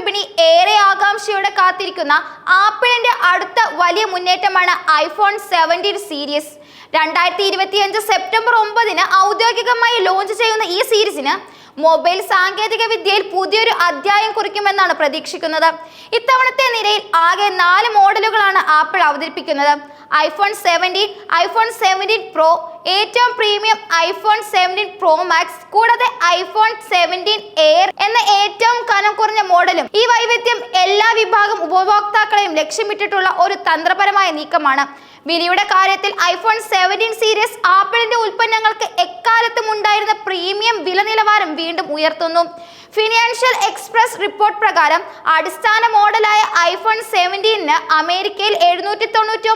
വിപണി ഏറെ ആകാംക്ഷയോടെ കാത്തിരിക്കുന്ന ആപ്പിളിന്റെ അടുത്ത വലിയ മുന്നേറ്റമാണ് ഐഫോൺ സെവന്റീൻ സീരീസ് രണ്ടായിരത്തി ഇരുപത്തിയഞ്ച് സെപ്റ്റംബർ ഒമ്പതിന് ഔദ്യോഗികമായി ലോഞ്ച് ചെയ്യുന്ന ഈ സീരീസിന് മൊബൈൽ സാങ്കേതിക വിദ്യയിൽ പുതിയൊരു അധ്യായം കുറിക്കുമെന്നാണ് പ്രതീക്ഷിക്കുന്നത്. ഇത്തവണത്തെ നിരയിൽ ആകെ നാല് മോഡലുകളാണ് ആപ്പിൾ അവതരിപ്പിക്കുന്നത്. IPhone seventeen iPhone seventeen pro ഏറ്റവും premium iPhone seventeen pro max കൂടാതെ ഐഫോൺ സെവന്റീൻ എയർ എന്ന ഏറ്റവും കനം മോഡലും ഈ വൈവിധ്യം എല്ലാ വിഭാഗം ഉപഭോക്താക്കളെയും ലക്ഷ്യമിട്ടിട്ടുള്ള ഒരു തന്ത്രപരമായ നീക്കമാണ്. വിലയുടെ കാര്യത്തിൽ ഐഫോൺ സെവന്റീൻ സീരീസ് ആപ്പിളിന്റെ ഉൽപ്പന്നങ്ങൾക്ക് എക്കാലത്തും ഉണ്ടായിരുന്ന പ്രീമിയം വില നിലവാരം വീണ്ടും ഉയർത്തുന്നു. ഫിനാൻഷ്യൽ എക്സ്പ്രസ് റിപ്പോർട്ട് പ്രകാരം അടിസ്ഥാന മോഡലായ ഐഫോൺ സെവന്റീനിന് അമേരിക്കയിൽ എഴുന്നൂറ്റി തൊണ്ണൂറ്റി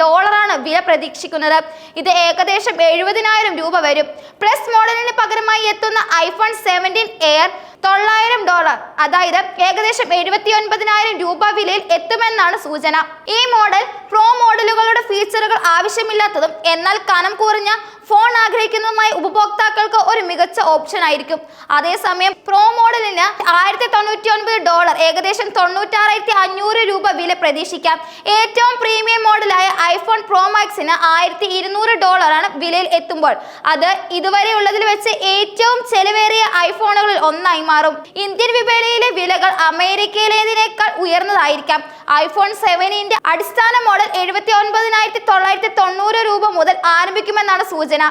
ഡോളറാണ് വില പ്രതീക്ഷിക്കുന്നത്. ഇത് ഏകദേശം എഴുപതിനായിരം രൂപ വരും. പ്ലസ് മോഡലിന് പകരമായി എത്തുന്ന ഐഫോൺ സെവന്റീൻ എയർ തൊള്ളായിരം ഡോളർ അതായത് ഏകദേശം എഴുപത്തി ഒൻപതിനായിരം രൂപ വിലയിൽ എത്തുമെന്നാണ് സൂചന. ഈ മോഡൽ പ്രോ മോഡലുകളുടെ ഫീച്ചറുകൾ ആവശ്യമില്ലാത്തതും എന്നാൽ കനം കുറഞ്ഞ ഫോൺ ആഗ്രഹിക്കുന്നതുമായി ഉപഭോക്താക്കൾക്ക് ഒരു മികച്ച ഓപ്ഷൻ ആയിരിക്കും. അതേസമയം പ്രോ മോഡലിന് ആയിരത്തി തൊണ്ണൂറ്റി ഒൻപത് ഡോളർ ഏകദേശം തൊണ്ണൂറ്റാറായിരത്തി അഞ്ഞൂറ് രൂപ വില പ്രതീക്ഷിക്കാം. ഏറ്റവും പ്രീമിയം മോഡലായ ഐഫോൺ പ്രോ മാക്സിന് ആയിരത്തി ഇരുന്നൂറ് ഡോളറാണ് വിലയിൽ എത്തുമ്പോൾ. അത് ഇതുവരെ ഉള്ളതിൽ വെച്ച് ഏറ്റവും ചെലവേറിയ ഐഫോണുകളിൽ ഒന്നായി മാറും. ഇന്ത്യൻ വിപണിയിലെ വിലകൾ അമേരിക്കയിലേതിനേക്കാൾ ഉയർന്നതായിരിക്കാം. ഐഫോൺ സെവനിന്റെ അടിസ്ഥാന മോഡൽ എഴുപത്തി ഒൻപതിനായിരത്തി തൊള്ളായിരത്തി തൊണ്ണൂറ് രൂപ മുതൽ ആരംഭിക്കുമെന്നാണ് സൂചന.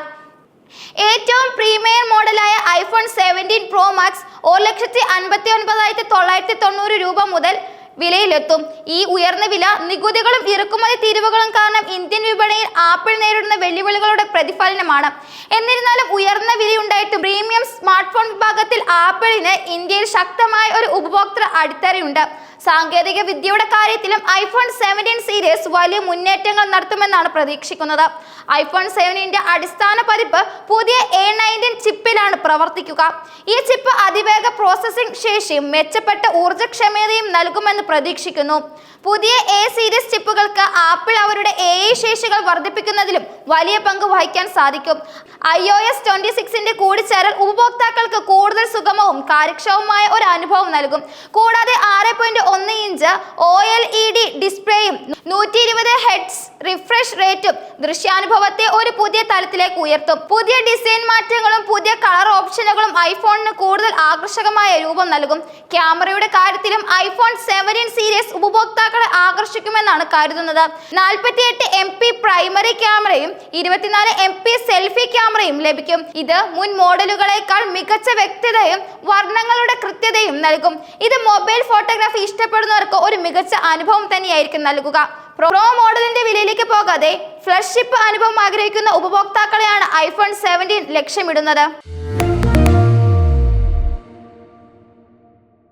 ഏറ്റവും പ്രീമിയർ മോഡലായ ഐഫോൺ സെവന്റീൻ പ്രോ മാക്സ് ഒരു ലക്ഷത്തി അൻപത്തി ഒൻപതായിരത്തി തൊള്ളായിരത്തി തൊണ്ണൂറ് രൂപ മുതൽ വിലയിലെത്തും. ഈ ഉയർന്ന വില നികുതികളും ഇറക്കുമതി തീരുവകളും കാരണം ഇന്ത്യൻ വിപണിയിൽ ആപ്പിൾ നേരിടുന്ന വെല്ലുവിളികളുടെ പ്രതിഫലനമാണ്. എന്നിരുന്നാലും ഉയർന്ന വിലയുണ്ടായിട്ടും പ്രീമിയം സ്മാർട്ട് ഫോൺ വിഭാഗത്തിൽ ആപ്പിളിന് ഇന്ത്യയിൽ ശക്തമായ ഒരു ഉപഭോക്തൃ അടിത്തറയുണ്ട്. സാങ്കേതിക വിദ്യയുടെ കാര്യത്തിലും ഐഫോൺ സെവന്റീൻ സീരീസ് വലിയ മുന്നേറ്റങ്ങൾ നടത്തുമെന്നാണ് പ്രതീക്ഷിക്കുന്നത്. ഐഫോൺ സെവനിന്റെ അടിസ്ഥാന പതിപ്പ് പുതിയ എ നയന്റീൻ ചിപ്പിലാണ് പ്രവർത്തിക്കുക. ഈ ചിപ്പ് അതിവേഗ പ്രോസസ്സിംഗ് ശേഷിയും മെച്ചപ്പെട്ട ഊർജക്ഷമതയും നൽകുമെന്ന് പ്രതീക്ഷിക്കുന്നു. പുതിയ എ സീരീസ് ചിപ്പുകൾക്ക് ആപ്പിൾ അവരുടെ എ ശേഷികൾ വർദ്ധിപ്പിക്കുന്നതിലും വലിയ പങ്ക് വഹിക്കാൻ സാധിക്കും. ഐ ഒ എസ് ട്വന്റി സിക്സിന്റെ കൂടിച്ചേരൽ കൂടുതൽ സുഗമവും കാര്യക്ഷമവുമായ ഒരു അനുഭവം നൽകും. കൂടാതെ ആറ് പോയിന്റ് ഒന്ന് inch O L E D ഡിസ്പ്ലേയും നൂറ്റി ഇരുപത് ഹെഡ്സ് റിഫ്രഷ് റേറ്റും ദൃശ്യാനുഭവത്തെ ഒരു പുതിയ തലത്തിലേക്ക് ഉയർത്തും. പുതിയ ഡിസൈൻ മാറ്റങ്ങളും പുതിയ കളർ ഓപ്ഷനുകളും ഐഫോണിന് കൂടുതൽ ആകർഷകമായ രൂപം നൽകും. ക്യാമറയുടെ കാര്യത്തിലും ഐഫോൺ സെവന്റീൻ സീരീസ് ഉപഭോക്താക്കളെ ആകർഷിക്കുമെന്നാണ് കരുതുന്നത്. നാൽപ്പത്തിയെട്ട് എം പി പ്രൈമറി ക്യാമറയും ഇരുപത്തിനാല് എം പി സെൽഫി ക്യാമറയും ലഭിക്കും. ഇത് മുൻ മോഡലുകളേക്കാൾ മികച്ച വ്യക്തതയും വർണങ്ങളുടെ കൃത്യതയും നൽകും. ഇത് മൊബൈൽ ഫോട്ടോഗ്രാഫി ഇഷ്ടപ്പെടുന്നവർക്ക് ഒരു മികച്ച അനുഭവം തന്നെയായിരിക്കും നൽകുക. പ്രോ മോഡലിന്റെ വിലയിലേക്ക് പോകാതെ ഫ്ലഷിപ്പ് അനുഭവം ആഗ്രഹിക്കുന്ന ഉപഭോക്താക്കളെയാണ് ഐഫോൺ സെവന്റീൻ ലക്ഷ്യമിടുന്നത്.